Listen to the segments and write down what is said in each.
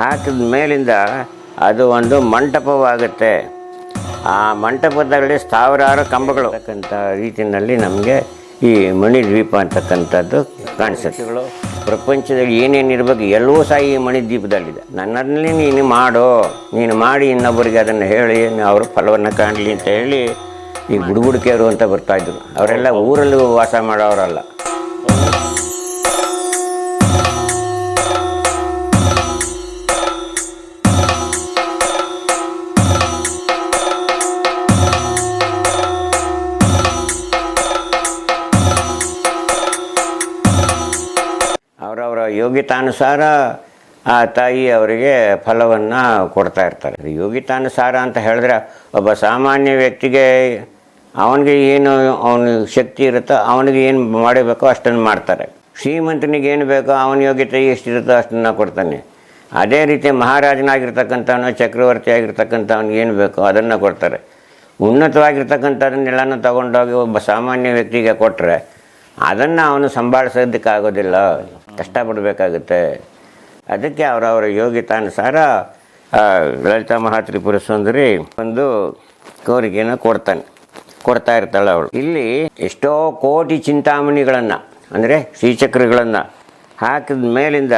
ಹಾಕಿದ ಮೇಲಿಂದ ಅದು ಒಂದು ಮಂಟಪವಾಗುತ್ತೆ. ಆ ಮಂಟಪದಲ್ಲಿ ಸಾವಿರಾರು ಕಂಬಗಳು. ಅಂತ ರೀತಿಯಲ್ಲಿ ನಮಗೆ ಈ ಮಣಿ ದ್ವೀಪ ಅಂತಕ್ಕಂಥದ್ದು ಕಾಣಿಸುತ್ತೆ. ಪ್ರಪಂಚದಲ್ಲಿ ಏನೇನು ಇರಬೇಕು ಎಲ್ಲವೂ ಸಹ ಈ ಮಣಿ ದ್ವೀಪದಲ್ಲಿದೆ ನನ್ನಲ್ಲಿ ನೀನು ಮಾಡು ನೀನು ಮಾಡಿ ಇನ್ನೊಬ್ಬರಿಗೆ ಅದನ್ನು ಹೇಳಿ ಅವರು ಫಲವನ್ನು ಕಾಣಲಿ ಅಂತ ಹೇಳಿ ಈ ಬುಡುಬುಡಿಕೆಯರು ಅಂತ ಬರ್ತಾಯಿದ್ರು ಅವರೆಲ್ಲ ಊರಲ್ಲಿ ವಾಸ ಮಾಡೋರಲ್ಲ. ಅವರವರ ಯೋಗ್ಯತಾನುಸಾರ ಆ ತಾಯಿ ಅವರಿಗೆ ಫಲವನ್ನು ಕೊಡ್ತಾ ಇರ್ತಾರೆ. ಯೋಗ್ಯತಾನುಸಾರ ಅಂತ ಹೇಳಿದ್ರೆ ಒಬ್ಬ ಸಾಮಾನ್ಯ ವ್ಯಕ್ತಿಗೆ ಅವನಿಗೆ ಏನು ಅವನ ಶಕ್ತಿ ಇರುತ್ತೋ ಅವನಿಗೆ ಏನು ಮಾಡಬೇಕೋ ಅಷ್ಟನ್ನು ಮಾಡ್ತಾರೆ. ಶ್ರೀಮಂತನಿಗೆ ಏನು ಬೇಕೋ ಅವನ ಯೋಗ್ಯತೆ ಎಷ್ಟಿರುತ್ತೋ ಅಷ್ಟನ್ನು ಕೊಡ್ತಾನೆ. ಅದೇ ರೀತಿ ಮಹಾರಾಜನಾಗಿರ್ತಕ್ಕಂಥವನು ಚಕ್ರವರ್ತಿ ಆಗಿರ್ತಕ್ಕಂಥವ್ನಿಗೆ ಏನು ಬೇಕೋ ಅದನ್ನು ಕೊಡ್ತಾರೆ. ಉನ್ನತವಾಗಿರ್ತಕ್ಕಂಥದ್ದನ್ನೆಲ್ಲನೂ ತಗೊಂಡೋಗಿ ಒಬ್ಬ ಸಾಮಾನ್ಯ ವ್ಯಕ್ತಿಗೆ ಕೊಟ್ಟರೆ ಅದನ್ನು ಅವನು ಸಂಭಾಳಿಸೋದಕ್ಕಾಗೋದಿಲ್ಲ. ಕಷ್ಟಪಡಬೇಕಾಗುತ್ತೆ. ಅದಕ್ಕೆ ಅವರವರ ಯೋಗ್ಯತಾನುಸಾರ ಲಲಿತಾ ಮಹಾತ್ರಿಪುರ ಸುಂದರಿ ಒಂದು ಕೋರಿಕೆಯನ್ನು ಕೊಡ್ತಾನೆ. ಕೊಡ್ತಾ ಇರ್ತಾಳೆ ಅವಳು. ಇಲ್ಲಿ ಎಷ್ಟೋ ಕೋಟಿ ಚಿಂತಾಮಣಿಗಳನ್ನು, ಅಂದರೆ ಶ್ರೀಚಕ್ರಗಳನ್ನು ಹಾಕಿದ ಮೇಲಿಂದ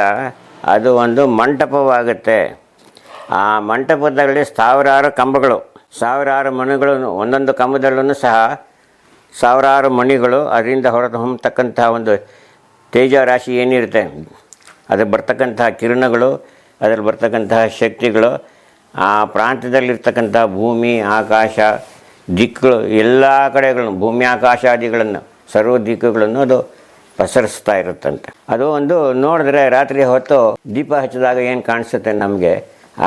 ಅದು ಒಂದು ಮಂಟಪವಾಗುತ್ತೆ. ಆ ಮಂಟಪದಲ್ಲಿ ಸಾವಿರಾರು ಕಂಬಗಳು, ಸಾವಿರಾರು ಮಣಿಗಳನ್ನು ಒಂದೊಂದು ಕಂಬದಲ್ಲೂ ಸಹ ಸಾವಿರಾರು ಮಣಿಗಳು ಅದರಿಂದ ಹೊರತು ಹೊಮ್ಮತಕ್ಕಂಥ ಒಂದು ತೇಜ ರಾಶಿ ಏನಿರುತ್ತೆ? ಅದಕ್ಕೆ ಬರ್ತಕ್ಕಂತಹ ಕಿರಣಗಳು, ಅದರಲ್ಲಿ ಬರ್ತಕ್ಕಂತಹ ಶಕ್ತಿಗಳು, ಆ ಪ್ರಾಂತ್ಯದಲ್ಲಿರ್ತಕ್ಕಂಥ ಭೂಮಿ, ಆಕಾಶ, ದಿಕ್ಕುಗಳು, ಎಲ್ಲ ಕಡೆಗಳನ್ನು, ಭೂಮಿ ಆಕಾಶಾದಿಗಳನ್ನು ಸರ್ವ ದಿಕ್ಕುಗಳನ್ನು ಅದು ಪಸರಿಸ್ತಾ ಇರುತ್ತಂತೆ. ಅದು ಒಂದು ನೋಡಿದ್ರೆ ರಾತ್ರಿ ಹೊತ್ತು ದೀಪ ಹಚ್ಚಿದಾಗ ಏನು ಕಾಣಿಸುತ್ತೆ ನಮಗೆ?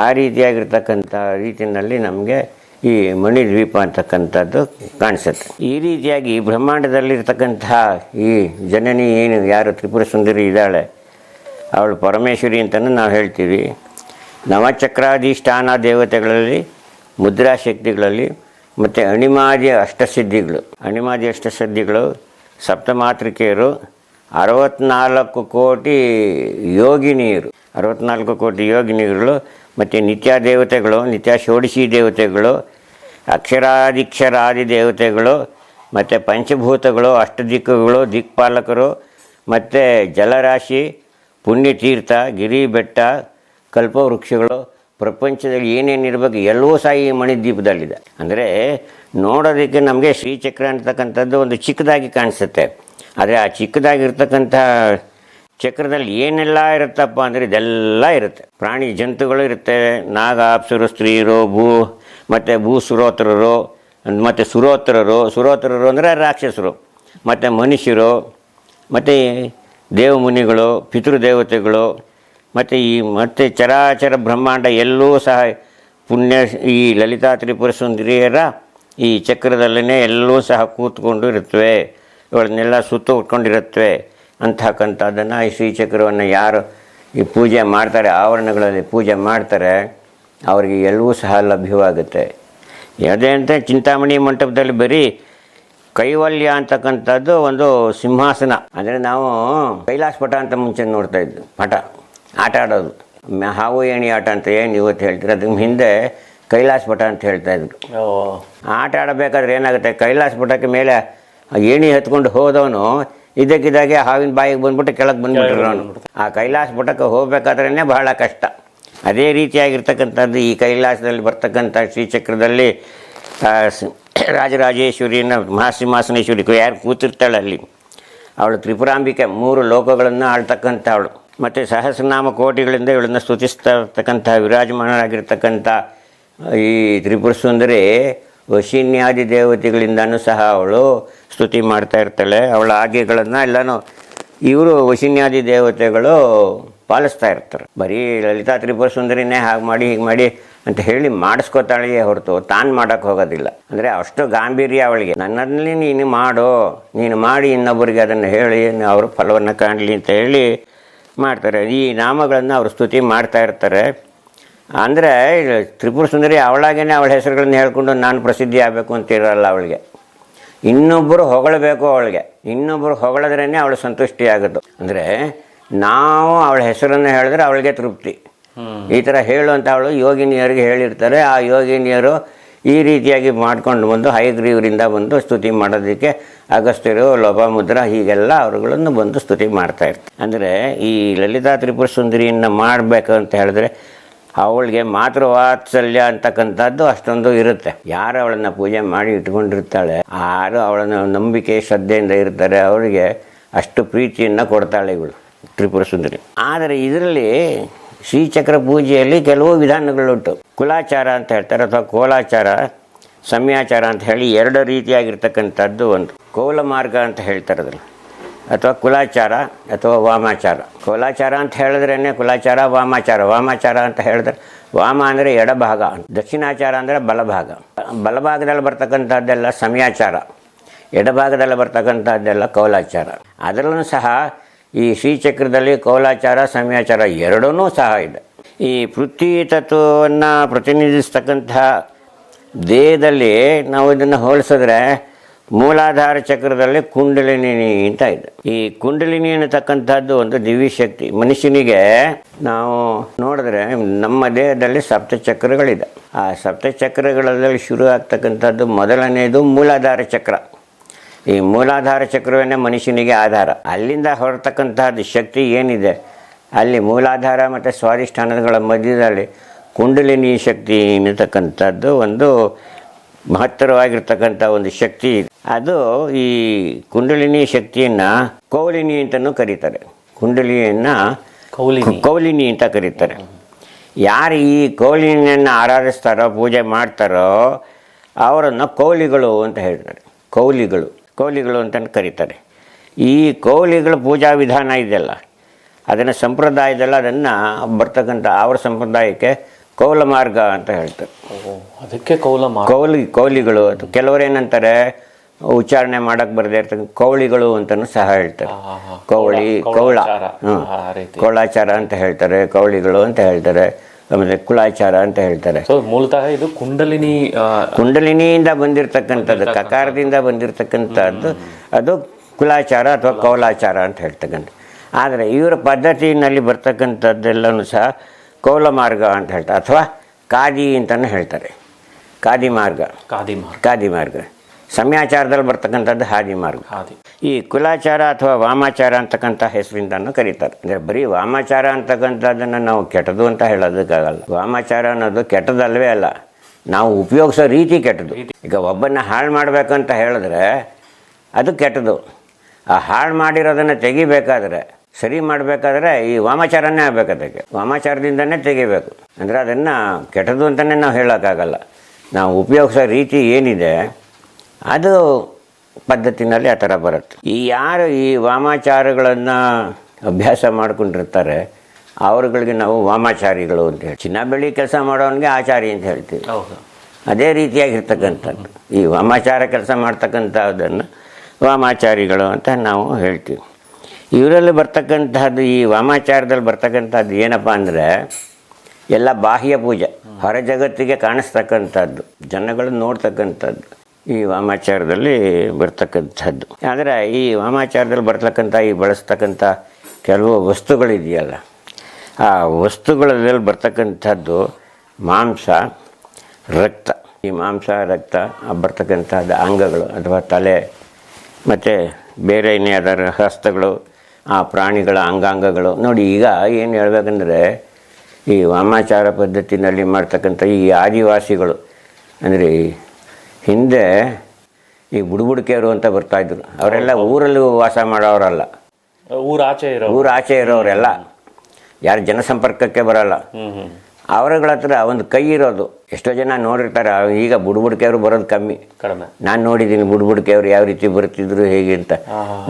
ಆ ರೀತಿಯಾಗಿರ್ತಕ್ಕಂಥ ರೀತಿಯಲ್ಲಿ ನಮಗೆ ಈ ಮಣಿ ದ್ವೀಪ ಅಂತಕ್ಕಂಥದ್ದು ಕಾಣಿಸುತ್ತೆ. ಈ ರೀತಿಯಾಗಿ ಬ್ರಹ್ಮಾಂಡದಲ್ಲಿರ್ತಕ್ಕಂತಹ ಈ ಜನನಿ ಏನು, ಯಾರು ತ್ರಿಪುರ ಸುಂದರಿ ಇದ್ದಾಳೆ, ಅವಳು ಪರಮೇಶ್ವರಿ ಅಂತಲೂ ನಾವು ಹೇಳ್ತೀವಿ. ನವಚಕ್ರಾಧಿಷ್ಠಾನ ದೇವತೆಗಳಲ್ಲಿ, ಮುದ್ರಾಶಕ್ತಿಗಳಲ್ಲಿ, ಮತ್ತು ಅಣಿಮಾದಿ ಅಷ್ಟಸಿದ್ಧಿಗಳು. ಅಣಿಮಾದಿ ಅಷ್ಟಸಿದ್ಧಿಗಳು ಸಪ್ತಮಾತೃಕೆಯರು, ಅರವತ್ನಾಲ್ಕು ಕೋಟಿ ಯೋಗಿನಿಯರು. ಅರವತ್ನಾಲ್ಕು ಕೋಟಿ ಯೋಗಿನಿಗಳು ಮತ್ತು ನಿತ್ಯ ದೇವತೆಗಳು, ನಿತ್ಯ ಷೋಡಶಿ ದೇವತೆಗಳು ಅಕ್ಷರಾದಿಕ್ಷರಾದಿ ದೇವತೆಗಳು, ಮತ್ತು ಪಂಚಭೂತಗಳು, ಅಷ್ಟದಿಕ್ಕುಗಳು, ದಿಕ್ಪಾಲಕರು, ಮತ್ತು ಜಲರಾಶಿ, ಪುಣ್ಯತೀರ್ಥ ಗಿರಿ ಬೆಟ್ಟ ಕಲ್ಪವೃಕ್ಷಗಳು, ಪ್ರಪಂಚದಲ್ಲಿ ಏನೇನು ಇರಬೇಕು ಎಲ್ಲವೂ ಸಹ ಈ ಮಣಿದ್ವೀಪದಲ್ಲಿದೆ. ಅಂದರೆ ನೋಡೋದಕ್ಕೆ ನಮಗೆ ಶ್ರೀಚಕ್ರ ಅಂತಕ್ಕಂಥದ್ದು ಒಂದು ಚಿಕ್ಕದಾಗಿ ಕಾಣಿಸುತ್ತೆ. ಆದರೆ ಆ ಚಿಕ್ಕದಾಗಿರ್ತಕ್ಕಂಥ ಚಕ್ರದಲ್ಲಿ ಏನೆಲ್ಲ ಇರುತ್ತಪ್ಪ ಅಂದರೆ ಇದೆಲ್ಲ ಇರುತ್ತೆ. ಪ್ರಾಣಿ ಜಂತುಗಳು ಇರುತ್ತೆ. ನಾಗ, ಅಪ್ಸುರು ಸ್ತ್ರೀಯರು ಭೂ, ಮತ್ತು ಭೂ ಸುರೋತ್ರರು, ಮತ್ತು ಸುರೋತ್ರರು. ಸುರೋತ್ರರು ಅಂದರೆ ರಾಕ್ಷಸರು, ಮತ್ತು ಮನುಷ್ಯರು, ಮತ್ತು ದೇವಮುನಿಗಳು, ಪಿತೃದೇವತೆಗಳು, ಮತ್ತು ಈ ಮತ್ತು ಚರಾಚರ ಬ್ರಹ್ಮಾಂಡ ಎಲ್ಲೂ ಸಹ ಪುಣ್ಯ, ಈ ಲಲಿತಾ ತ್ರಿಪುರ ಸುಂದರಿಯರ ಈ ಚಕ್ರದಲ್ಲೇ ಎಲ್ಲೂ ಸಹ ಕೂತ್ಕೊಂಡು ಇರುತ್ತವೆ. ಇವಳನ್ನೆಲ್ಲ ಸುತ್ತ ಉಟ್ಕೊಂಡಿರುತ್ತವೆ ಅಂತಕ್ಕಂಥದ್ದನ್ನು ಈ ಶ್ರೀಚಕ್ರವನ್ನು ಯಾರು ಈ ಪೂಜೆ ಮಾಡ್ತಾರೆ ಆವರಣಗಳಲ್ಲಿ ಪೂಜೆ ಮಾಡ್ತಾರೆ ಅವರಿಗೆ ಎಲ್ಲವೂ ಸಹ ಲಭ್ಯವಾಗುತ್ತೆ. ಯಾವುದೇ ಅಂತ ಚಿಂತಾಮಣಿ ಮಂಟಪದಲ್ಲಿ ಬರೀ ಕೈವಲ್ಯ ಅಂತಕ್ಕಂಥದ್ದು ಒಂದು ಸಿಂಹಾಸನ. ಅಂದರೆ ನಾವು ಕೈಲಾಸ ಪಟ ಅಂತ ಮುಂಚೆ ನೋಡ್ತಾ ಇದ್ವಿ ಪಟ ಆಟ ಆಡೋದು. ಹಾವು ಏಣಿ ಆಟ ಅಂತ ಏನು ಇವತ್ತು ಹೇಳ್ತೀರ? ಅದ್ರ ಹಿಂದೆ ಕೈಲಾಸ ಪಟ ಅಂತ ಹೇಳ್ತಾ ಇದ್ರು. ಆಟ ಆಡಬೇಕಾದ್ರೆ ಏನಾಗುತ್ತೆ? ಕೈಲಾಸ ಪಟಕ್ಕೆ ಮೇಲೆ ಆ ಏಣಿ ಹತ್ಕೊಂಡು ಹೋದವನು ಇದ್ದಕ್ಕಿದ್ದಾಗೆ ಹಾವಿನ ಬಾಯಿಗೆ ಬಂದ್ಬಿಟ್ಟು ಕೆಳಗೆ ಬಂದ್ಬಿಟ್ರು ನಾನು ಆ ಕೈಲಾಸ ಪುಟಕ್ಕೆ ಹೋಗ್ಬೇಕಾದ್ರೇ ಬಹಳ ಕಷ್ಟ. ಅದೇ ರೀತಿಯಾಗಿರ್ತಕ್ಕಂಥದ್ದು ಈ ಕೈಲಾಸದಲ್ಲಿ ಬರ್ತಕ್ಕಂಥ ಶ್ರೀಚಕ್ರದಲ್ಲಿ ರಾಜರಾಜೇಶ್ವರಿನ ಮಹಾಸಿಂಹಾಸನೇಶ್ವರಿ ಯಾರು ಕೂತಿರ್ತಾಳೆ ಅಲ್ಲಿ. ಅವಳು ತ್ರಿಪುರಾಂಬಿಕೆ ಮೂರು ಲೋಕಗಳನ್ನು ಆಳ್ತಕ್ಕಂಥ ಅವಳು ಮತ್ತು ಸಹಸ್ರನಾಮ ಕೋಟಿಗಳಿಂದ ಇವಳನ್ನು ಸ್ತುತಿಸ್ತಾ ಇರ್ತಕ್ಕಂಥ ವಿರಾಜಮಾನರಾಗಿರ್ತಕ್ಕಂಥ ಈ ತ್ರಿಪುರ ಸುಂದರಿ ವಶಿನ್ಯಾದಿ ದೇವತೆಗಳಿಂದನೂ ಸಹ ಅವಳು ಸ್ತುತಿ ಮಾಡ್ತಾ ಇರ್ತಾಳೆ. ಅವಳ ಆಜ್ಞೆಗಳನ್ನು ಎಲ್ಲನೂ ಇವರು ವಶಿನ್ಯಾದಿ ದೇವತೆಗಳು ಪಾಲಿಸ್ತಾ ಇರ್ತಾರೆ. ಬರೀ ಲಲಿತಾ ತ್ರಿಪುರ ಸುಂದರಿನೇ ಹಾಗೆ ಮಾಡಿ, ಹೀಗೆ ಮಾಡಿ ಅಂತ ಹೇಳಿ ಮಾಡಿಸ್ಕೋತಾಳೆಯೇ ಹೊರತು, ತಾನು ಮಾಡೋಕ್ಕೆ ಹೋಗೋದಿಲ್ಲ. ಅಂದರೆ ಅಷ್ಟು ಗಾಂಭೀರ್ಯ ಅವಳಿಗೆ. ನನ್ನಲ್ಲಿ ನೀನು ಮಾಡು, ನೀನು ಮಾಡಿ, ಇನ್ನೊಬ್ಬರಿಗೆ ಅದನ್ನು ಹೇಳಿ, ಅವರು ಫಲವನ್ನು ಕಾಣಲಿ ಅಂತ ಹೇಳಿ ಮಾಡ್ತಾರೆ. ಈ ನಾಮಗಳನ್ನು ಅವರು ಸ್ತುತಿ ಮಾಡ್ತಾ ಇರ್ತಾರೆ. ಅಂದರೆ ತ್ರಿಪುರ ಸುಂದರಿ ಅವಳಾಗೇನೆ ಅವಳ ಹೆಸರುಗಳನ್ನ ಹೇಳ್ಕೊಂಡು ನಾನು ಪ್ರಸಿದ್ಧಿ ಆಗಬೇಕು ಅಂತ ಇರಲ್ಲ ಅವಳಿಗೆ. ಇನ್ನೊಬ್ಬರು ಹೊಗಳಬೇಕು ಅವಳಿಗೆ. ಇನ್ನೊಬ್ಬರು ಹೊಗಳಿದ್ರೇ ಅವಳು ಸಂತುಷ್ಟಿ ಆಗೋದು ಅಂದರೆ ನಾವು ಅವಳ ಹೆಸರನ್ನು ಹೇಳಿದ್ರೆ ಅವಳಿಗೆ ತೃಪ್ತಿ. ಈ ಥರ ಹೇಳುವಂಥ ಅವಳು ಯೋಗಿನಿಯರಿಗೆ ಹೇಳಿರ್ತಾರೆ. ಆ ಯೋಗಿನಿಯರು ಈ ರೀತಿಯಾಗಿ ಮಾಡ್ಕೊಂಡು ಬಂದು ಹೈಗ್ರೀವರಿಂದ ಬಂದು ಸ್ತುತಿ ಮಾಡೋದಕ್ಕೆ ಅಗಸ್ತ್ಯರು ಲೋಪಮುದ್ರ ಹೀಗೆಲ್ಲ ಅವರುಗಳನ್ನು ಬಂದು ಸ್ತುತಿ ಮಾಡ್ತಾ ಇರ್ತಾರೆ. ಅಂದರೆ ಈ ಲಲಿತಾ ತ್ರಿಪುರ ಸುಂದರಿಯನ್ನು ಮಾಡಬೇಕು ಅಂತ ಹೇಳಿದ್ರೆ ಅವಳಿಗೆ ಮಾತೃವಾತ್ಸಲ್ಯ ಅಂತಕ್ಕಂಥದ್ದು ಅಷ್ಟೊಂದು ಇರುತ್ತೆ. ಯಾರು ಅವಳನ್ನು ಪೂಜೆ ಮಾಡಿ ಇಟ್ಕೊಂಡಿರ್ತಾಳೆ, ಯಾರು ಅವಳನ್ನು ನಂಬಿಕೆ, ಶ್ರದ್ಧೆಯಿಂದ ಇರ್ತಾರೆ, ಅವರಿಗೆ ಅಷ್ಟು ಪ್ರೀತಿಯನ್ನು ಕೊಡ್ತಾಳೆ ಇವಳು, ತ್ರಿಪುರ ಸುಂದರಿ. ಆದರೆ ಇದರಲ್ಲಿ ಶ್ರೀಚಕ್ರ ಪೂಜೆಯಲ್ಲಿ ಕೆಲವು ವಿಧಾನಗಳುಂಟು. ಕುಲಾಚಾರ ಅಂತ ಹೇಳ್ತಾರೆ ಅಥವಾ ಕೋಲಾಚಾರ, ಸಮಯಾಚಾರ ಅಂತ ಹೇಳಿ ಎರಡು ರೀತಿಯಾಗಿರ್ತಕ್ಕಂಥದ್ದು ಒಂದು. ಕೋಲ ಮಾರ್ಗ ಅಂತ ಹೇಳ್ತಾರೆ ಅದನ್ನು ಅಥವಾ ಕುಲಾಚಾರ ಅಥವಾ ವಾಮಾಚಾರ. ಕೋಲಾಚಾರ ಅಂತ ಹೇಳಿದ್ರೇ ಕುಲಾಚಾರ, ವಾಮಾಚಾರ. ವಾಮಾಚಾರ ಅಂತ ಹೇಳಿದ್ರೆ ವಾಮ ಅಂದರೆ ಎಡಭಾಗ ದಕ್ಷಿಣಾಚಾರ ಅಂದರೆ ಬಲಭಾಗ. ಬಲಭಾಗದಲ್ಲಿ ಬರ್ತಕ್ಕಂಥದ್ದೆಲ್ಲ ಸಮಯಾಚಾರ. ಎಡಭಾಗದಲ್ಲಿ ಬರ್ತಕ್ಕಂಥದ್ದೆಲ್ಲ ಕೌಲಾಚಾರ. ಅದರಲ್ಲೂ ಸಹ ಈ ಶ್ರೀಚಕ್ರದಲ್ಲಿ ಕೌಲಾಚಾರ, ಸಮಯಾಚಾರ ಎರಡೂ ಸಹ ಇದೆ. ಈ ಪೃಥ್ವಿ ತತ್ವವನ್ನು ಪ್ರತಿನಿಧಿಸ್ತಕ್ಕಂತಹ ದೇಹದಲ್ಲಿ ನಾವು ಇದನ್ನು ಹೋಲಿಸಿದ್ರೆ ಮೂಲಾಧಾರ ಚಕ್ರದಲ್ಲಿ ಕುಂಡಲಿನಿ ಅಂತ ಇದೆ. ಈ ಕುಂಡಲಿನಿ ಅನ್ನತಕ್ಕಂಥದ್ದು ಒಂದು ದಿವ್ಯ ಶಕ್ತಿ. ಮನುಷ್ಯನಿಗೆ ನಾವು ನೋಡಿದ್ರೆ ನಮ್ಮ ದೇಹದಲ್ಲಿ ಸಪ್ತ ಚಕ್ರಗಳಿದೆ ಆ ಸಪ್ತ ಚಕ್ರಗಳಲ್ಲಿ ಶುರು ಆಗ್ತಕ್ಕಂಥದ್ದು ಮೊದಲನೆಯದು ಮೂಲಾಧಾರ ಚಕ್ರ. ಈ ಮೂಲಾಧಾರ ಚಕ್ರವನ್ನೇ ಮನುಷ್ಯನಿಗೆ ಆಧಾರ. ಅಲ್ಲಿಂದ ಹೊರತಕ್ಕಂತಹದ್ದು ಶಕ್ತಿ ಏನಿದೆ? ಅಲ್ಲಿ ಮೂಲಾಧಾರ ಮತ್ತು ಸ್ವಾಧಿಷ್ಠಾನಗಳ ಮಧ್ಯದಲ್ಲಿ ಕುಂಡಲಿನಿ ಶಕ್ತಿ ಅನ್ನತಕ್ಕಂಥದ್ದು ಒಂದು ಮಹತ್ತರವಾಗಿರ್ತಕ್ಕಂಥ ಒಂದು ಶಕ್ತಿ ಇದೆ. ಅದು ಈ ಕುಂಡಲಿನಿ ಶಕ್ತಿಯನ್ನು ಕೌಲಿನಿ ಅಂತಲೂ ಕರೀತಾರೆ. ಕುಂಡಲಿನಿಯನ್ನು ಕೌಲಿನಿ. ಕೌಲಿನಿ ಅಂತ ಕರೀತಾರೆ. ಯಾರು ಈ ಕೌಲಿನಿಯನ್ನು ಆರಾಧಿಸ್ತಾರೋ ಪೂಜೆ ಮಾಡ್ತಾರೋ ಅವರನ್ನು ಕೌಲಿಗಳು ಅಂತ ಹೇಳ್ತಾರೆ ಕೌಲಿಗಳು. ಕೌಲಿಗಳು ಅಂತ ಕರೀತಾರೆ. ಈ ಕೌಲಿಗಳ ಪೂಜಾ ವಿಧಾನ ಇದೆಯಲ್ಲ ಅದನ್ನು ಸಂಪ್ರದಾಯದಲ್ಲ ಅದನ್ನು ಬರ್ತಕ್ಕಂಥ ಅವರ ಸಂಪ್ರದಾಯಕ್ಕೆ ಕೌಲ ಮಾರ್ಗ ಅಂತ ಹೇಳ್ತಾರೆ. ಅದಕ್ಕೆ ಕೌಲ ಮಾರ್ಗ. ಕೌಲಿ ಕೌಲಿಗಳು ಅದು. ಕೆಲವರು ಏನಂತಾರೆ ಉಚ್ಚಾರಣೆ ಮಾಡಕ್ಕೆ ಬರದೇ ಇರ್ತಕ್ಕಂಥ ಕೌಳಿಗಳು ಅಂತಲೂ ಸಹ ಹೇಳ್ತಾರೆ. ಕೌಳಿ ಕೌಳ- ಕೌಳ. ಕೌಳಾಚಾರ. ಅಂತ ಹೇಳ್ತಾರೆ ಕೌಳಿಗಳು ಅಂತ ಹೇಳ್ತಾರೆ ಆಮೇಲೆ ಕುಲಾಚಾರ ಅಂತ ಹೇಳ್ತಾರೆ. ಮೂಲತಃ ಇದು ಕುಂಡಲಿನಿ ಕುಂಡಲಿನಿಯಿಂದ ಬಂದಿರತಕ್ಕಂಥದ್ದು ಕಕಾರದಿಂದ ಬಂದಿರತಕ್ಕಂಥದ್ದು ಅದು ಕುಲಾಚಾರ ಅಥವಾ ಕೌಲಾಚಾರ ಅಂತ ಹೇಳ್ತಕ್ಕಂಥ ಆದರೆ ಇವರ ಪದ್ಧತಿನಲ್ಲಿ ಬರ್ತಕ್ಕಂಥದ್ದೆಲ್ಲನೂ ಸಹ ಕೌಲ ಮಾರ್ಗ ಅಂತ ಹೇಳ್ತಾರೆ ಅಥವಾ ಕಾದಿ ಅಂತಲೂ ಹೇಳ್ತಾರೆ. ಕಾದಿ ಮಾರ್ಗ. ಕಾದಿ ಮಾರ್ಗ. ಕಾದಿ ಮಾರ್ಗ. ಸಮಯಾಚಾರದಲ್ಲಿ ಬರ್ತಕ್ಕಂಥದ್ದು ಹಾದಿ ಮಾರ್ಗ. ಈ ಕುಲಾಚಾರ ಅಥವಾ ವಾಮಾಚಾರ ಅಂತಕ್ಕಂಥ ಹೆಸರಿಂದನೂ ಕರೀತಾರೆ. ಅಂದರೆ ಬರೀ ವಾಮಾಚಾರ ಅಂತಕ್ಕಂಥದ್ದನ್ನು ನಾವು ಕೆಟ್ಟದು ಅಂತ ಹೇಳೋದಕ್ಕಾಗಲ್ಲ. ವಾಮಾಚಾರ ಅನ್ನೋದು ಕೆಟ್ಟದಲ್ವೇ ಅಲ್ಲ. ನಾವು ಉಪಯೋಗಿಸೋ ರೀತಿ ಕೆಟ್ಟದು ಈಗ ಒಬ್ಬನ್ನ ಹಾಳು ಮಾಡಬೇಕಂತ ಹೇಳಿದ್ರೆ ಅದು ಕೆಟ್ಟದು ಆ ಹಾಳು ಮಾಡಿರೋದನ್ನು ತೆಗಿಬೇಕಾದ್ರೆ ಸರಿ ಮಾಡಬೇಕಾದ್ರೆ ಈ ವಾಮಾಚಾರನೇ ಆಗ್ಬೇಕು ಅದಕ್ಕೆ ವಾಮಾಚಾರದಿಂದನೇ ತೆಗಿಬೇಕು. ಅಂದರೆ ಅದನ್ನು ಕೆಟ್ಟದ್ದು ಅಂತಲೇ ನಾವು ಹೇಳೋಕ್ಕಾಗಲ್ಲ. ನಾವು ಉಪಯೋಗಿಸೋ ರೀತಿ ಏನಿದೆ ಅದು ಪದ್ಧತಿನಲ್ಲಿ ಆ ಥರ ಬರುತ್ತೆ. ಈ ಯಾರು ಈ ವಾಮಾಚಾರಗಳನ್ನು ಅಭ್ಯಾಸ ಮಾಡ್ಕೊಂಡಿರ್ತಾರೆ ಅವ್ರುಗಳಿಗೆ ನಾವು ವಾಮಾಚಾರಿಗಳು ಅಂತ ಹೇಳಿ ಚಿನ್ನ ಬೆಳಿ ಕೆಲಸ ಮಾಡೋನಿಗೆ ಆಚಾರಿ ಅಂತ ಹೇಳ್ತೀವಿ. ಹೌದು. ಅದೇ ರೀತಿಯಾಗಿರ್ತಕ್ಕಂಥದ್ದು. ಈ ವಾಮಾಚಾರ ಕೆಲಸ ಮಾಡ್ತಕ್ಕಂಥದ್ದನ್ನು ವಾಮಾಚಾರಿಗಳು ಅಂತ ನಾವು ಹೇಳ್ತೀವಿ. ಇವರಲ್ಲಿ ಬರ್ತಕ್ಕಂತಹದ್ದು, ಈ ವಾಮಾಚಾರದಲ್ಲಿ ಬರ್ತಕ್ಕಂಥದ್ದು ಏನಪ್ಪ ಅಂದರೆ, ಎಲ್ಲ ಬಾಹ್ಯ ಪೂಜೆ ಹೊರ ಜಗತ್ತಿಗೆ ಕಾಣಿಸ್ತಕ್ಕಂಥದ್ದು ಜನಗಳು ನೋಡ್ತಕ್ಕಂಥದ್ದು ಈ ವಾಮಾಚಾರದಲ್ಲಿ ಬರ್ತಕ್ಕಂಥದ್ದು ಆದರೆ ಈ ವಾಮಾಚಾರದಲ್ಲಿ ಬರ್ತಕ್ಕಂಥ ಈ ಬಳಸ್ತಕ್ಕಂಥ ಕೆಲವು ವಸ್ತುಗಳಿದೆಯಲ್ಲ, ಆ ವಸ್ತುಗಳಲ್ಲಿ ಬರ್ತಕ್ಕಂಥದ್ದು ಮಾಂಸ, ರಕ್ತ. ಈ ಮಾಂಸ, ರಕ್ತ ಬರ್ತಕ್ಕಂಥದ್ದು ಅಂಗಗಳು, ಅಥವಾ ತಲೆ, ಮತ್ತು ಬೇರೆ ಇನ್ಯಾವುದಾರು ಹಸ್ತಗಳು ಆ ಪ್ರಾಣಿಗಳ ಅಂಗಾಂಗಗಳು. ನೋಡಿ ಈಗ ಏನು ಹೇಳಬೇಕಂದ್ರೆ ಈ ವಾಮಾಚಾರ ಪದ್ಧತಿನಲ್ಲಿ ಮಾಡ್ತಕ್ಕಂಥ ಈ ಆದಿವಾಸಿಗಳು ಅಂದರೆ ಹಿಂದೆ ಈ ಬುಡುಬುಡಿಕೆಯರು ಅಂತ ಬರ್ತಾಯಿದ್ರು ಅವರೆಲ್ಲ ಊರಲ್ಲಿ ವಾಸ ಮಾಡೋರಲ್ಲ. ಊರು ಆಚೆ ಇರೋ ಊರು ಆಚೆ ಇರೋರೆಲ್ಲ. ಯಾರು ಜನಸಂಪರ್ಕಕ್ಕೆ ಬರಲ್ಲ. ಅವರುಗಳ ಹತ್ರ ಒಂದು ಕೈ ಇರೋದು. ಎಷ್ಟೋ ಜನ ನೋಡಿರ್ತಾರೆ ಈಗ ಬುಡ್ಬುಡ್ಕೆಯವರು ಬರೋದು ಕಮ್ಮಿ. ಕಡಿಮೆ. ನಾನು ನೋಡಿದ್ದೀನಿ ಬುಡ್ಬುಡ್ಕೆಯವರು ಯಾವ ರೀತಿ ಬರ್ತಿದ್ರು ಹೇಗೆ ಅಂತ.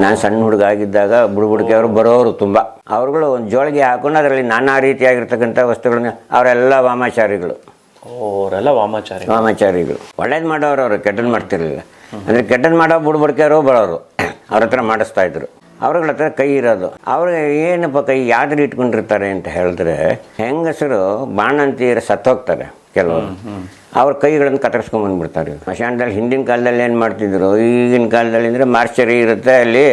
ನಾನು ಸಣ್ಣ ಹುಡುಗ ಆಗಿದ್ದಾಗ ಬುಡ್ಬುಡ್ಕೆಯವರು ಬರೋರು ತುಂಬ. ಅವರುಗಳು ಒಂದು ಜೋಳಿಗೆ ಹಾಕೊಂಡು ಅದರಲ್ಲಿ ನಾನಾ ರೀತಿಯಾಗಿರ್ತಕ್ಕಂಥ ವಸ್ತುಗಳನ್ನ ಅವರೆಲ್ಲ ವಾಮಾಚಾರಿಗಳು. ಅವರೆಲ್ಲ ವಾಮಾಚಾರಿ ವಾಮಾಚಾರಿಗಳು. ಒಳ್ಳೇದು ಮಾಡೋರು ಅವರು ಕೆಟ್ಟದ್ದು ಮಾಡ್ತಿರ್ಲಿಲ್ಲ. ಅಂದರೆ ಕೆಟ್ಟದ್ದು ಮಾಡೋ ಬುಡ್ಬುಡ್ಕೆಯವರು ಬರೋರು. ಅವ್ರ ಹತ್ರ ಮಾಡಿಸ್ತಾ ಇದ್ರು. ಅವ್ರಗಳ ಹತ್ರ ಕೈ ಇರೋದು. ಅವ್ರಿಗೆ ಏನಪ್ಪ ಕೈ ಯಾವ್ದು ಇಟ್ಕೊಂಡಿರ್ತಾರೆ ಅಂತ ಹೇಳಿದ್ರೆ ಹೆಂಗಸರು ಬಾಣಂತಿಯರು ಸತ್ತೋಗ್ತಾರೆ ಕೆಲವರು. ಅವ್ರ ಕೈಗಳನ್ನು ಕತ್ತರಿಸ್ಕೊಂಡ್ ಬಂದ್ಬಿಡ್ತಾರೆ ಸ್ಮಶಾನದಲ್ಲಿ ಹಿಂದಿನ ಕಾಲದಲ್ಲಿ ಏನು ಮಾಡ್ತಿದ್ರು? ಈಗಿನ ಕಾಲದಲ್ಲಿ ಅಂದರೆ ಮಾರ್ಚರಿ ಇರುತ್ತೆ ಅಲ್ಲಿ.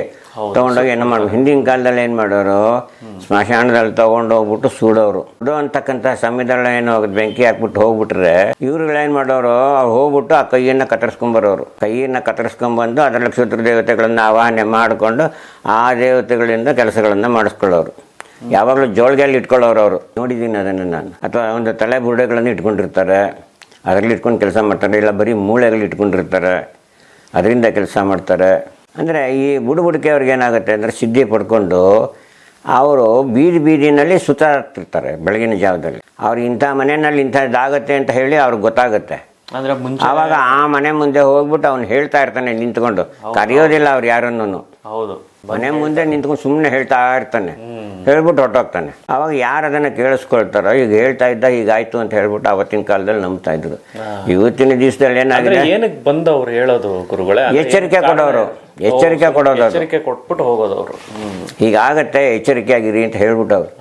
ತಗೊಂಡೋಗಿ ಏನು ಮಾಡೋದು ಹಿಂದಿನ ಕಾಲದಲ್ಲಿ ಏನು ಮಾಡೋರು? ಸ್ಮಶಾನದಲ್ಲಿ ತಗೊಂಡೋಗ್ಬಿಟ್ಟು ಸುಡೋರು. ಸುಡೋ ಅಂತಕ್ಕಂಥ ಸಮಯದಲ್ಲಿ ಏನು ಬೆಂಕಿ ಹಾಕ್ಬಿಟ್ಟು ಹೋಗ್ಬಿಟ್ರೆ ಇವ್ರುಗಳು ಏನು ಮಾಡೋರು? ಅವ್ರು ಹೋಗ್ಬಿಟ್ಟು ಆ ಕೈಯನ್ನು ಕತ್ತರಿಸ್ಕೊಂಬರೋರು. ಕೈಯನ್ನು ಕತ್ತರಿಸ್ಕೊಂಬಂದು ಅದರಲ್ಲಿ ಕ್ಷುದ್ರ ದೇವತೆಗಳನ್ನು ಆವಾಹನೆ ಮಾಡಿಕೊಂಡು ಆ ದೇವತೆಗಳಿಂದ ಕೆಲಸಗಳನ್ನು ಮಾಡಿಸ್ಕೊಳ್ಳೋರು. ಯಾವಾಗಲೂ ಜೋಳಿಗೆಯಲ್ಲಿ ಇಟ್ಕೊಳ್ಳೋರು ಅವರು. ನೋಡಿದ್ದೀನಿ ಅದನ್ನು ನಾನು. ಅಥವಾ ಒಂದು ತಲೆ ಬುರುಡೆಗಳನ್ನು ಇಟ್ಕೊಂಡಿರ್ತಾರೆ. ಅದರಲ್ಲಿ ಇಟ್ಕೊಂಡು ಕೆಲಸ ಮಾಡ್ತಾರೆ. ಇಲ್ಲ ಬರೀ ಮೂಳೆಗಳು ಇಟ್ಕೊಂಡಿರ್ತಾರೆ. ಅದರಿಂದ ಕೆಲಸ ಮಾಡ್ತಾರೆ. ಅಂದರೆ ಈ ಬುಡುಬುಡಿಕೆ ಅವ್ರಿಗೆ ಏನಾಗುತ್ತೆ ಅಂದರೆ ಸಿದ್ಧಿ ಪಡ್ಕೊಂಡು ಅವರು ಬೀದಿ ಬೀದಿನಲ್ಲಿ ಸುತ್ತಾಡ್ತಿರ್ತಾರೆ ಬೆಳಗಿನ ಜಾವದಲ್ಲಿ. ಅವ್ರು ಇಂಥ ಮನೆಯಲ್ಲಿ ಇಂಥದ್ದಾಗತ್ತೆ ಅಂತ ಹೇಳಿ ಅವ್ರಿಗೆ ಗೊತ್ತಾಗುತ್ತೆ. ಅಂದ್ರೆ ಮುಂಚೆ ಆವಾಗ ಆ ಮನೆ ಮುಂದೆ ಹೋಗ್ಬಿಟ್ಟು ಅವ್ನು ಹೇಳ್ತಾ ಇರ್ತಾನೆ ನಿಂತ್ಕೊಂಡು. ಕರೆಯೋದಿಲ್ಲ ಅವ್ರು ಯಾರನ್ನೂ ಹೌದು. ಮನೆ ಮುಂದೆ ನಿಂತ್ಕೊಂಡು ಸುಮ್ಮನೆ ಹೇಳ್ತಾ ಇರ್ತಾನೆ. ಹೇಳ್ಬಿಟ್ಟು ಹೊಟ್ಟೋಗ್ತಾನೆ ಅವಾಗ ಯಾರು ಅದನ್ನು ಕೇಳಿಸ್ಕೊಳ್ತಾರೋ ಈಗ ಹೇಳ್ತಾ ಇದ್ದ ಹೀಗಾಯ್ತು ಅಂತ ಹೇಳ್ಬಿಟ್ಟು ಅವತ್ತಿನ ಕಾಲದಲ್ಲಿ ನಂಬ್ತಾ ಇದ್ರು. ಇವತ್ತಿನ ದಿವಸದಲ್ಲಿ ಏನಾಗಿದೆ? ಏನಕ್ಕೆ ಬಂದವ್ರು ಹೇಳೋದು ಗುರುಗಳೇ? ಎಚ್ಚರಿಕೆ ಕೊಡೋರು. ಎಚ್ಚರಿಕೆ ಕೊಡೋದು ಅದು. ಎಚ್ಚರಿಕೆ ಕೊಟ್ಬಿಟ್ಟು ಹೋಗೋದು ಅವರು. ಹೀಗಾಗತ್ತೆ ಎಚ್ಚರಿಕೆ ಆಗಿರಿ ಅಂತ ಹೇಳ್ಬಿಟ್ಟವ್ರು.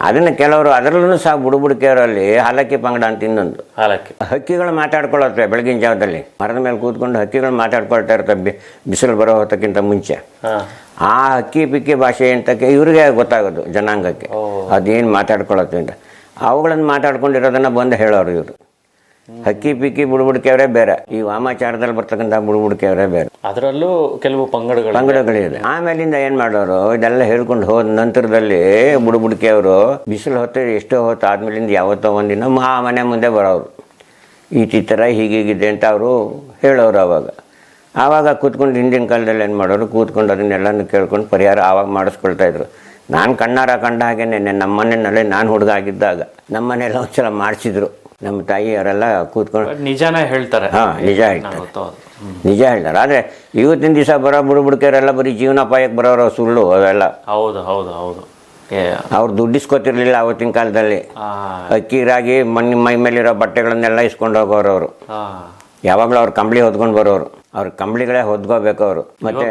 ಅದನ್ನ ಕೆಲವರು ಅದರಲ್ಲೂ ಸಹ ಬುಡುಬುಡಿಕೆಯವರಲ್ಲಿ ಹಲಕ್ಕಿ ಪಂಗಡ ಅಂತ ಇನ್ನೊಂದು. ಹಾಲಕ್ಕೆ. ಹಕ್ಕಿಗಳು ಮಾತಾಡ್ಕೊಳ್ಳುತ್ತೆ ಬೆಳಗಿನ ಜಾವದಲ್ಲಿ. ಮರದ ಮೇಲೆ ಕೂತ್ಕೊಂಡು ಹಕ್ಕಿಗಳು ಮಾತಾಡ್ಕೊಳ್ತಾ ಇರ್ತವೆ ಬಿ- ಬಿಸಿಲು ಬರೋ ಹೊತ್ತಕ್ಕಿಂತ ಮುಂಚೆ. ಹಾ. ಆ ಹಕ್ಕಿ ಪಿಕ್ಕಿ ಭಾಷೆ ಅಂತಕ್ಕೆ ಇವ್ರಿಗೆ ಗೊತ್ತಾಗೋದು ಜನಾಂಗಕ್ಕೆ. ಅದೇನು ಮಾತಾಡ್ಕೊಳತ್ತೆ ಅಂತ. ಅವುಗಳನ್ನು ಮಾತಾಡ್ಕೊಂಡಿರೋದನ್ನ ಬಂದು ಹೇಳೋರು ಇವರು. ಹಕ್ಕಿ ಪಿಕ್ಕಿ ಬುಡಬುಡಿಕೆಯವರೇ ಬೇರೆ. ಈ ವಾಮಾಚಾರದಲ್ಲಿ ಬರ್ತಕ್ಕಂಥ ಬುಡಬುಡಿಕೆಯವರೇ ಬೇರೆ. ಅದರಲ್ಲೂ ಕೆಲವು ಪಂಗಡಗಳು. ಪಂಗಡಗಳಿದೆ. ಆಮೇಲಿಂದ ಏನು ಮಾಡೋರು? ಇದೆಲ್ಲ ಹೇಳ್ಕೊಂಡು ಹೋದ ನಂತರದಲ್ಲಿ ಬುಡಬುಡಿಕೆಯವರು ಬಿಸಿಲು ಹೊತ್ತು ಎಷ್ಟೋ ಹೊತ್ತು ಆದ್ಮೇಲಿಂದ ಯಾವತ್ತೋ ಒಂದಿನ ಆ ಮನೆ ಮುಂದೆ ಬರೋರು. ಈ ಚಿತ್ರ ಥರ ಹೀಗೀಗಿದೆ ಅಂತ ಅವರು ಹೇಳೋರು ಅವಾಗ. ಆವಾಗ ಕೂತ್ಕೊಂಡು ಹಿಂದಿನ ಕಾಲದಲ್ಲಿ ಏನು ಮಾಡೋರು? ಕೂತ್ಕೊಂಡು ಅದನ್ನೆಲ್ಲನೂ ಕೇಳ್ಕೊಂಡು ಪರಿಹಾರ ಆವಾಗ ಮಾಡಿಸ್ಕೊಳ್ತಾ ಇದ್ರು. ನಾನು ಕಣ್ಣಾರ ಕಂಡ ಹಾಗೆ ನೆನ್ನೆ ನಮ್ಮ ಮನೆಯಲ್ಲಿ ನಾನು ಹುಡುಗ ಆಗಿದ್ದಾಗ. ನಮ್ಮ ಮನೆಯಲ್ಲ ಒಂದ್ಸಲ ಮಾಡಿಸಿದ್ರು. ನಮ್ಮ ತಾಯಿಯವರೆಲ್ಲ ಕೂತ್ಕೊಂಡು ನಿಜಾನೇ ಹೇಳ್ತಾರೆ. ಹಾಂ ನಿಜ ಹೇಳ್ತಾರೆ. ನಿಜ ಹೇಳ್ತಾರೆ. ಆದರೆ ಇವತ್ತಿನ ದಿವಸ ಬರೋ ಬುಡುಬುಡ್ಕೆಯವರೆಲ್ಲ ಬರೀ ಜೀವನೋಪಾಯಕ್ಕೆ ಬರೋರು ಸುಳ್ಳು ಅವೆಲ್ಲ. ಹೌದು ಹೌದು ಹೌದು. ಅವ್ರು ದುಡ್ಡಿಸ್ಕೊತಿರ್ಲಿಲ್ಲ ಅವತ್ತಿನ ಕಾಲದಲ್ಲಿ. ಅಕ್ಕಿ ರಾಗಿ ಮಣ್ಣಿ ಮೈ ಮೇಲಿರೋ ಬಟ್ಟೆಗಳನ್ನೆಲ್ಲ ಇಸ್ಕೊಂಡು ಹೋಗೋರು ಅವರು. ಯಾವಾಗಲೂ ಅವ್ರು ಕಂಬಳಿ ಹೊದ್ಕೊಂಡು ಬರೋರು. ಅವ್ರ ಕಂಬಳಿಗಳೇ ಹೊದ್ಕೋಬೇಕು ಅವರು. ಮತ್ತೆ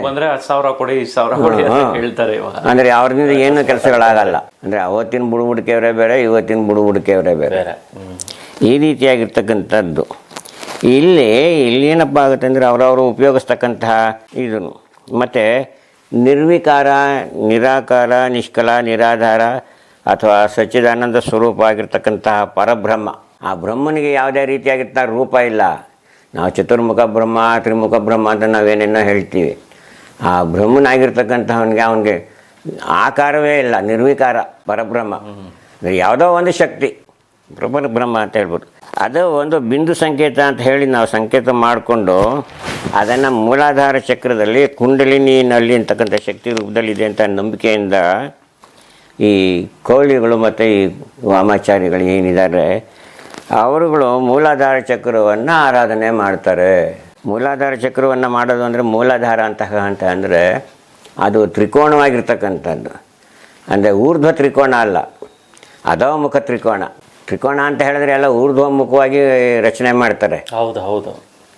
ಸಾವಿರ ಕೊಡಿ ಸಾವಿರ ಕೊಡಿ ಹೇಳ್ತಾರೆ ಅಂದ್ರೆ ಅವ್ರಿಂದ ಏನು ಕೆಲಸಗಳಾಗಲ್ಲ. ಅಂದ್ರೆ ಅವತ್ತಿನ ಬುಡುಬುಡಿಕೆಯವರೇ ಬೇರೆ ಇವತ್ತಿನ ಬುಡುಬುಡಿಕೆಯವರೇ ಬೇರೆ. ಈ ರೀತಿಯಾಗಿರ್ತಕ್ಕಂಥದ್ದು. ಇಲ್ಲಿ ಇಲ್ಲಿ ಏನಪ್ಪ ಆಗುತ್ತೆ ಅಂದರೆ ಅವರವರು ಉಪಯೋಗಿಸ್ತಕ್ಕಂತಹ ಇದನ್ನು ಮತ್ತು ನಿರ್ವಿಕಾರ, ನಿರಾಕಾರ, ನಿಷ್ಕಲ, ನಿರಾಧಾರ ಅಥವಾ ಸಚ್ಚಿದಾನಂದ ಸ್ವರೂಪ ಆಗಿರ್ತಕ್ಕಂತಹ ಪರಬ್ರಹ್ಮ. ಆ ಬ್ರಹ್ಮನಿಗೆ ಯಾವುದೇ ರೀತಿಯಾಗಿರ್ತ ರೂಪ ಇಲ್ಲ. ನಾವು ಚತುರ್ಮುಖ ಬ್ರಹ್ಮ, ತ್ರಿಮುಖ ಬ್ರಹ್ಮ ಅಂತ ನಾವೇನೇನೋ ಹೇಳ್ತೀವಿ. ಆ ಬ್ರಹ್ಮನಾಗಿರ್ತಕ್ಕಂಥವನಿಗೆ ಅವನಿಗೆ ಆಕಾರವೇ ಇಲ್ಲ, ನಿರ್ವಿಕಾರ, ಪರಬ್ರಹ್ಮ. ಯಾವುದೋ ಒಂದು ಶಕ್ತಿ. ಪ್ರಬಲ ಬ್ರಹ್ಮ ಅಂತ ಹೇಳ್ಬೋದು. ಅದು ಒಂದು ಬಿಂದು ಸಂಕೇತ ಅಂತ ಹೇಳಿ ನಾವು ಸಂಕೇತ ಮಾಡಿಕೊಂಡು ಅದನ್ನು ಮೂಲಾಧಾರ ಚಕ್ರದಲ್ಲಿ ಕುಂಡಲಿನಿಯಲ್ಲಿ ಅಂತಕ್ಕಂಥ ಶಕ್ತಿ ರೂಪದಲ್ಲಿದೆ ಅಂತ ನಂಬಿಕೆಯಿಂದ ಈ ಕೋಳಿಗಳು ಮತ್ತು ಈ ವಾಮಾಚಾರಿಗಳು ಏನಿದ್ದಾರೆ, ಅವರುಗಳು ಮೂಲಾಧಾರ ಚಕ್ರವನ್ನು ಆರಾಧನೆ ಮಾಡ್ತಾರೆ. ಮೂಲಾಧಾರ ಚಕ್ರವನ್ನು ಮಾಡೋದು ಅಂದರೆ ಮೂಲಾಧಾರ ಅಂತ ಅಂತ ಅಂದರೆ ಅದು ತ್ರಿಕೋಣವಾಗಿರ್ತಕ್ಕಂಥದ್ದು. ಅಂದರೆ ಊರ್ಧ್ವ ತ್ರಿಕೋಣ ಅಲ್ಲ, ಅಧೋಮುಖ ತ್ರಿಕೋಣ. ತ್ರಿಕೋಣ ಅಂತ ಹೇಳಿದ್ರೆ ಎಲ್ಲ ಊರ್ಧ್ವಮುಖವಾಗಿ ರಚನೆ ಮಾಡ್ತಾರೆ. ಹೌದು ಹೌದು.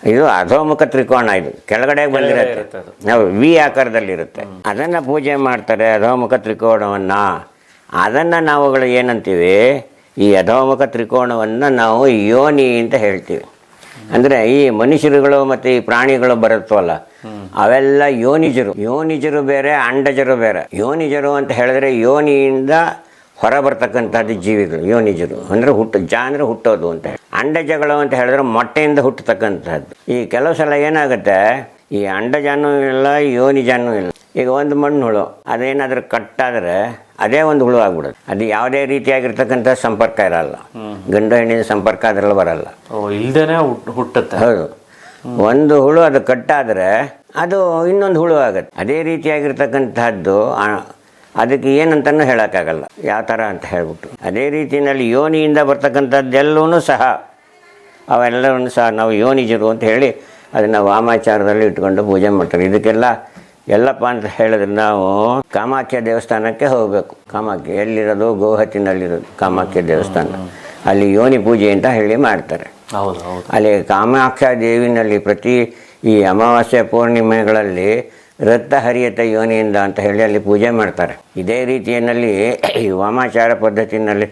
ಇದು ಅಧೋಮುಖ ತ್ರಿಕೋಣ ಇದು. ಕೆಳಗಡೆ ಬಂದಿರುತ್ತೆ. ನಾವು ವಿ ಆಕಾರದಲ್ಲಿರುತ್ತೆ. ಅದನ್ನ ಪೂಜೆ ಮಾಡ್ತಾರೆ ಅಧೋಮುಖ ತ್ರಿಕೋಣವನ್ನ. ಅದನ್ನ ನಾವುಗಳು ಏನಂತೀವಿ? ಈ ಅಧೋಮುಖ ತ್ರಿಕೋಣವನ್ನು ನಾವು ಯೋನಿ ಅಂತ ಹೇಳ್ತೀವಿ. ಅಂದ್ರೆ ಈ ಮನುಷ್ಯರುಗಳು ಮತ್ತು ಈ ಪ್ರಾಣಿಗಳು ಬರುತ್ತವಲ್ಲ ಅವೆಲ್ಲ ಯೋನಿಜರು. ಯೋನಿಜರು ಬೇರೆ ಅಂಡಜರು ಬೇರೆ. ಯೋನಿಜರು ಅಂತ ಹೇಳಿದ್ರೆ ಯೋನಿಯಿಂದ ಹೊರ ಬರ್ತಕ್ಕಂಥದ್ದು ಜೀವಿಗಳು ಯೋನಿಜರು ಅಂದರೆ ಹುಟ್ಟು ಜ ಅಂದರೆ ಹುಟ್ಟೋದು ಅಂತ ಹೇಳಿ. ಅಂಡಜಗಳು ಅಂತ ಹೇಳಿದ್ರೆ ಮೊಟ್ಟೆಯಿಂದ ಹುಟ್ಟತಕ್ಕಂಥದ್ದು. ಈ ಕೆಲವು ಸಲ ಏನಾಗುತ್ತೆ? ಈ ಅಂಡಜಾನು ಇಲ್ಲ ಯೋನಿಜಾನು ಇಲ್ಲ. ಈಗ ಒಂದು ಮಣ್ಣು ಹುಳು ಅದೇನಾದರೂ ಕಟ್ಟಾದರೆ ಅದೇ ಒಂದು ಹುಳು ಆಗ್ಬಿಡುತ್ತೆ ಅದು ಯಾವುದೇ ರೀತಿಯಾಗಿರ್ತಕ್ಕಂಥ ಸಂಪರ್ಕ ಇರಲ್ಲ. ಗಂಡು ಹೆಣ್ಣಿನ ಸಂಪರ್ಕ ಅದರಲ್ಲಿ ಬರಲ್ಲ. ಇಲ್ದೇನೆ ಹುಟ್- ಹುಟ್ಟುತ್ತೆ. ಹೌದು. ಒಂದು ಹುಳು ಅದು ಕಟ್ಟಾದರೆ ಅದು ಇನ್ನೊಂದು ಹುಳು ಆಗುತ್ತೆ. ಅದೇ ರೀತಿಯಾಗಿರ್ತಕ್ಕಂಥದ್ದು ಅದಕ್ಕೆ ಏನಂತನೂ ಹೇಳೋಕ್ಕಾಗಲ್ಲ. ಯಾವ ಥರ ಅಂತ ಹೇಳ್ಬಿಟ್ಟು. ಅದೇ ರೀತಿಯಲ್ಲಿ ಯೋನಿಯಿಂದ ಬರ್ತಕ್ಕಂಥದ್ದೆಲ್ಲವೂ ಸಹ ಅವೆಲ್ಲವನ್ನು ಸಹ ನಾವು ಯೋನಿಜರು ಅಂತ ಹೇಳಿ ಅದನ್ನು ವಾಮಾಚಾರದಲ್ಲಿ ಇಟ್ಕೊಂಡು ಪೂಜೆ ಮಾಡ್ತಾರೆ. ಇದಕ್ಕೆಲ್ಲ ಎಲ್ಲಪ್ಪ ಅಂತ ಹೇಳಿದ್ರೆ ನಾವು ಕಾಮಾಖ್ಯ ದೇವಸ್ಥಾನಕ್ಕೆ ಹೋಗಬೇಕು. ಕಾಮಾಖ್ಯ ಎಲ್ಲಿರೋದು? ಗೋಹತ್ತಿನಲ್ಲಿರೋದು ಕಾಮಾಖ್ಯ ದೇವಸ್ಥಾನ. ಅಲ್ಲಿ ಯೋನಿ ಪೂಜೆ ಅಂತ ಹೇಳಿ ಮಾಡ್ತಾರೆ. ಅಲ್ಲಿ ಕಾಮಾಖ್ಯ ದೇವಿನಲ್ಲಿ ಪ್ರತಿ ಈ ಅಮಾವಾಸ್ಯೆ ಪೂರ್ಣಿಮೆಗಳಲ್ಲಿ ರಕ್ತ ಹರಿಯತ ಯೋನಿಯಿಂದ ಅಂತ ಹೇಳಿ ಅಲ್ಲಿ ಪೂಜೆ ಮಾಡ್ತಾರೆ. ಇದೇ ರೀತಿಯಲ್ಲಿ ಈ ವಾಮಾಚಾರ ಪದ್ಧತಿನಲ್ಲಿ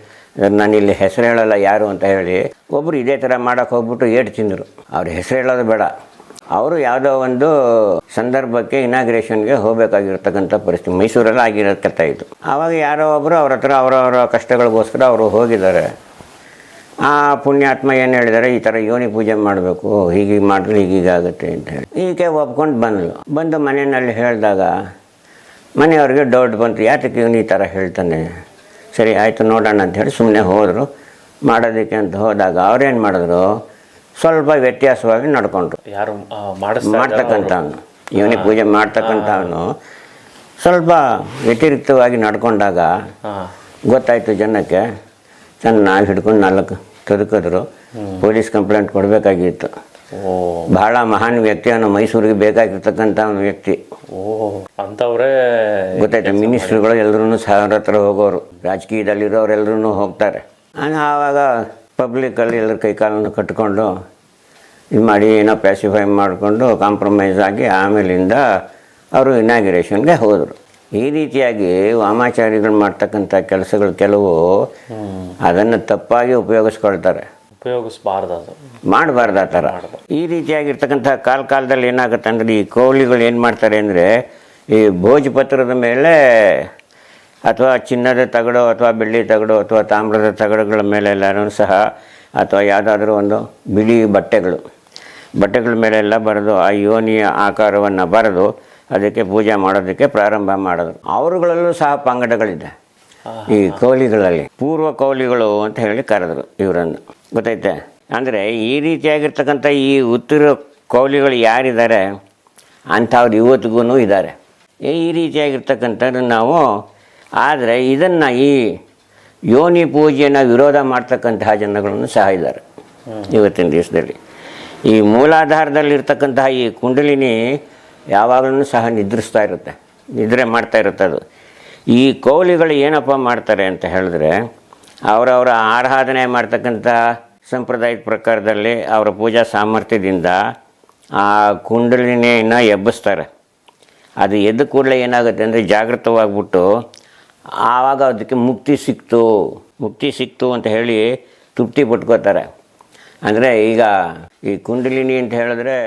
ನಾನು ಇಲ್ಲಿ ಹೆಸರು ಹೇಳಲ್ಲ ಯಾರು ಅಂತ ಹೇಳಿ ಒಬ್ಬರು ಇದೇ ಥರ ಮಾಡೋಕೆ ಹೋಗ್ಬಿಟ್ಟು ಏಟು ತಿಂದರು. ಅವ್ರ ಹೆಸರು ಹೇಳೋದು ಬೇಡ. ಅವರು ಯಾವುದೋ ಒಂದು ಸಂದರ್ಭಕ್ಕೆ ಇನಾಗ್ರೇಷನ್ಗೆ ಹೋಗಬೇಕಾಗಿರ್ತಕ್ಕಂಥ ಪರಿಸ್ಥಿತಿ ಮೈಸೂರಲ್ಲಿ ಆಗಿರತ್ತ. ಇದು ಆವಾಗ ಯಾರೋ ಒಬ್ಬರು ಅವ್ರ ಹತ್ರ ಅವರವರ ಕಷ್ಟಗಳಿಗೋಸ್ಕರ ಅವರು ಹೋಗಿದ್ದಾರೆ. ಆ ಪುಣ್ಯಾತ್ಮ ಏನು ಹೇಳಿದರೆ ಈ ಥರ ಯೋನಿ ಪೂಜೆ ಮಾಡಬೇಕು ಹೀಗೆ ಮಾಡಿದ್ರೆ ಹೀಗೀಗಾಗುತ್ತೆ ಅಂತ ಹೇಳಿ. ಈಕೆ ಒಪ್ಕೊಂಡು ಬಂದಳು ಬಂದು ಮನೆಯಲ್ಲಿ ಹೇಳಿದಾಗ ಮನೆಯವ್ರಿಗೆ ಡೌಟ್ ಬಂತು. ಯಾತಕ್ಕೆ ಇವನು ಈ ಥರ ಹೇಳ್ತಾನೆ? ಸರಿ ಆಯಿತು ನೋಡೋಣ ಅಂತ ಹೇಳಿ ಸುಮ್ಮನೆ ಹೋದರು. ಮಾಡೋದಕ್ಕೆ ಅಂತ ಹೋದಾಗ ಅವ್ರೇನು ಮಾಡಿದ್ರು? ಸ್ವಲ್ಪ ವ್ಯತ್ಯಾಸವಾಗಿ ನಡ್ಕೊಂಡ್ರು. ಯಾರು ಮಾಡ್ತಕ್ಕಂಥವನು. ಇವನಿ ಪೂಜೆ ಮಾಡ್ತಕ್ಕಂಥವನು. ಸ್ವಲ್ಪ ವ್ಯತಿರಿಕ್ತವಾಗಿ ನಡ್ಕೊಂಡಾಗ ಗೊತ್ತಾಯಿತು ಜನಕ್ಕೆ. ಚೆನ್ನಾಗಿ ಹಿಡ್ಕೊಂಡು ನಾಲ್ಕು ತದುಕಿದ್ರು ಪೊಲೀಸ್ ಕಂಪ್ಲೇಂಟ್ ಕೊಡಬೇಕಾಗಿತ್ತು. ಬಹಳ ಮಹಾನ್ ವ್ಯಕ್ತಿಯನ್ನು ಮೈಸೂರಿಗೆ ಬೇಕಾಗಿರ್ತಕ್ಕಂಥ ಒಂದು ವ್ಯಕ್ತಿ. ಓ ಅಂತವ್ರೇ ಗೊತ್ತಾಯ್ತು ಮಿನಿಸ್ಟ್ರುಗಳು ಎಲ್ಲರೂ ಸಾವಿರ ಹತ್ರ ಹೋಗೋರು. ರಾಜಕೀಯದಲ್ಲಿರೋರೆಲ್ಲರೂ ಹೋಗ್ತಾರೆ. ಆವಾಗ ಪಬ್ಲಿಕಲ್ಲಿ ಎಲ್ಲರ ಕೈಕಾಲನ್ನು ಕಟ್ಕೊಂಡು ಇದು ಮಾಡಿ ಏನೋ ಪ್ಯಾಸಿಫೈ ಮಾಡಿಕೊಂಡು ಕಾಂಪ್ರಮೈಸ್ ಆಗಿ ಆಮೇಲಿಂದ ಅವರು ಇನಾಗ್ರೇಷನ್ಗೆ ಹೋದರು. ಈ ರೀತಿಯಾಗಿ ವಾಮಾಚಾರಿಗಳು ಮಾಡ್ತಕ್ಕಂಥ ಕೆಲಸಗಳು ಕೆಲವು ಅದನ್ನು ತಪ್ಪಾಗಿ ಉಪಯೋಗಿಸ್ಕೊಳ್ತಾರೆ. ಉಪಯೋಗಿಸ್ಬಾರ್ದು ಅದು. ಮಾಡಬಾರ್ದು ಆ ಥರ. ಈ ರೀತಿಯಾಗಿರ್ತಕ್ಕಂಥ ಕಾಲ ಕಾಲದಲ್ಲಿ ಏನಾಗುತ್ತೆ ಅಂದರೆ ಈ ಕೋಳಿಗಳು ಏನು ಮಾಡ್ತಾರೆ ಅಂದರೆ ಈ ಭೋಜಪತ್ರದ ಮೇಲೆ ಅಥವಾ ಚಿನ್ನದ ತಗಡು ಅಥವಾ ಬೆಳ್ಳಿ ತಗಡು ಅಥವಾ ತಾಮ್ರದ ತಗಡುಗಳ ಮೇಲೆ ಎಲ್ಲರೂ ಸಹ ಅಥವಾ ಯಾವುದಾದ್ರೂ ಒಂದು ಬಿಳಿ ಬಟ್ಟೆಗಳು. ಬಟ್ಟೆಗಳ ಮೇಲೆಲ್ಲ ಬರೆದು ಆ ಯೋನಿಯ ಆಕಾರವನ್ನು ಬರೆದು ಅದಕ್ಕೆ ಪೂಜೆ ಮಾಡೋದಕ್ಕೆ ಪ್ರಾರಂಭ ಮಾಡಿದ್ರು. ಅವರುಗಳಲ್ಲೂ ಸಹ ಪಂಗಡಗಳಿದೆ. ಈ ಕೌಲಿಗಳಲ್ಲಿ. ಪೂರ್ವ ಕೌಲಿಗಳು ಅಂತ ಹೇಳಿ ಕರೆದ್ರು ಇವರನ್ನು. ಗೊತ್ತೈತೆ ಅಂದರೆ ಈ ರೀತಿಯಾಗಿರ್ತಕ್ಕಂಥ ಈ ಉತ್ತರ ಕೌಲಿಗಳು ಯಾರಿದ್ದಾರೆ? ಅಂಥವ್ರು ಇವತ್ತಿಗೂ ಇದ್ದಾರೆ. ಈ ರೀತಿಯಾಗಿರ್ತಕ್ಕಂಥದ್ದು ನಾವು. ಆದರೆ ಇದನ್ನು ಈ ಯೋನಿ ಪೂಜೆಯನ್ನು ವಿರೋಧ ಮಾಡ್ತಕ್ಕಂತಹ ಜನಗಳನ್ನು ಸಹ ಇದ್ದಾರೆ. ಇವತ್ತಿನ ದಿವಸದಲ್ಲಿ. ಈ ಮೂಲಾಧಾರದಲ್ಲಿರ್ತಕ್ಕಂತಹ ಈ ಕುಂಡಲಿನಿ ಯಾವಾಗಲೂ ಸಹ ನಿದ್ರಿಸ್ತಾ ಇರುತ್ತೆ. ನಿದ್ರೆ ಮಾಡ್ತಾ ಇರುತ್ತೆ ಅದು. ಈ ಕೌಲಿಗಳು ಏನಪ್ಪ ಮಾಡ್ತಾರೆ ಅಂತ ಹೇಳಿದ್ರೆ, ಅವರವರ ಆರಾಧನೆ ಮಾಡ್ತಕ್ಕಂಥ ಸಂಪ್ರದಾಯದ ಪ್ರಕಾರದಲ್ಲಿ ಅವರ ಪೂಜಾ ಸಾಮರ್ಥ್ಯದಿಂದ ಆ ಕುಂಡಲಿನಿಯನ್ನು ಎಬ್ಬಿಸ್ತಾರೆ. ಅದು ಎದ್ದ ಕೂಡಲೇ ಏನಾಗುತ್ತೆ ಅಂದರೆ ಜಾಗೃತವಾಗ್ಬಿಟ್ಟು ಆವಾಗ ಅದಕ್ಕೆ ಮುಕ್ತಿ ಸಿಕ್ತು ಮುಕ್ತಿ ಸಿಕ್ತು ಅಂತ ಹೇಳಿ ತೃಪ್ತಿ ಪಟ್ಕೋತಾರೆ. ಅಂದರೆ ಈಗ ಈ ಕುಂಡಲಿನಿ ಅಂತ ಹೇಳಿದ್ರೆ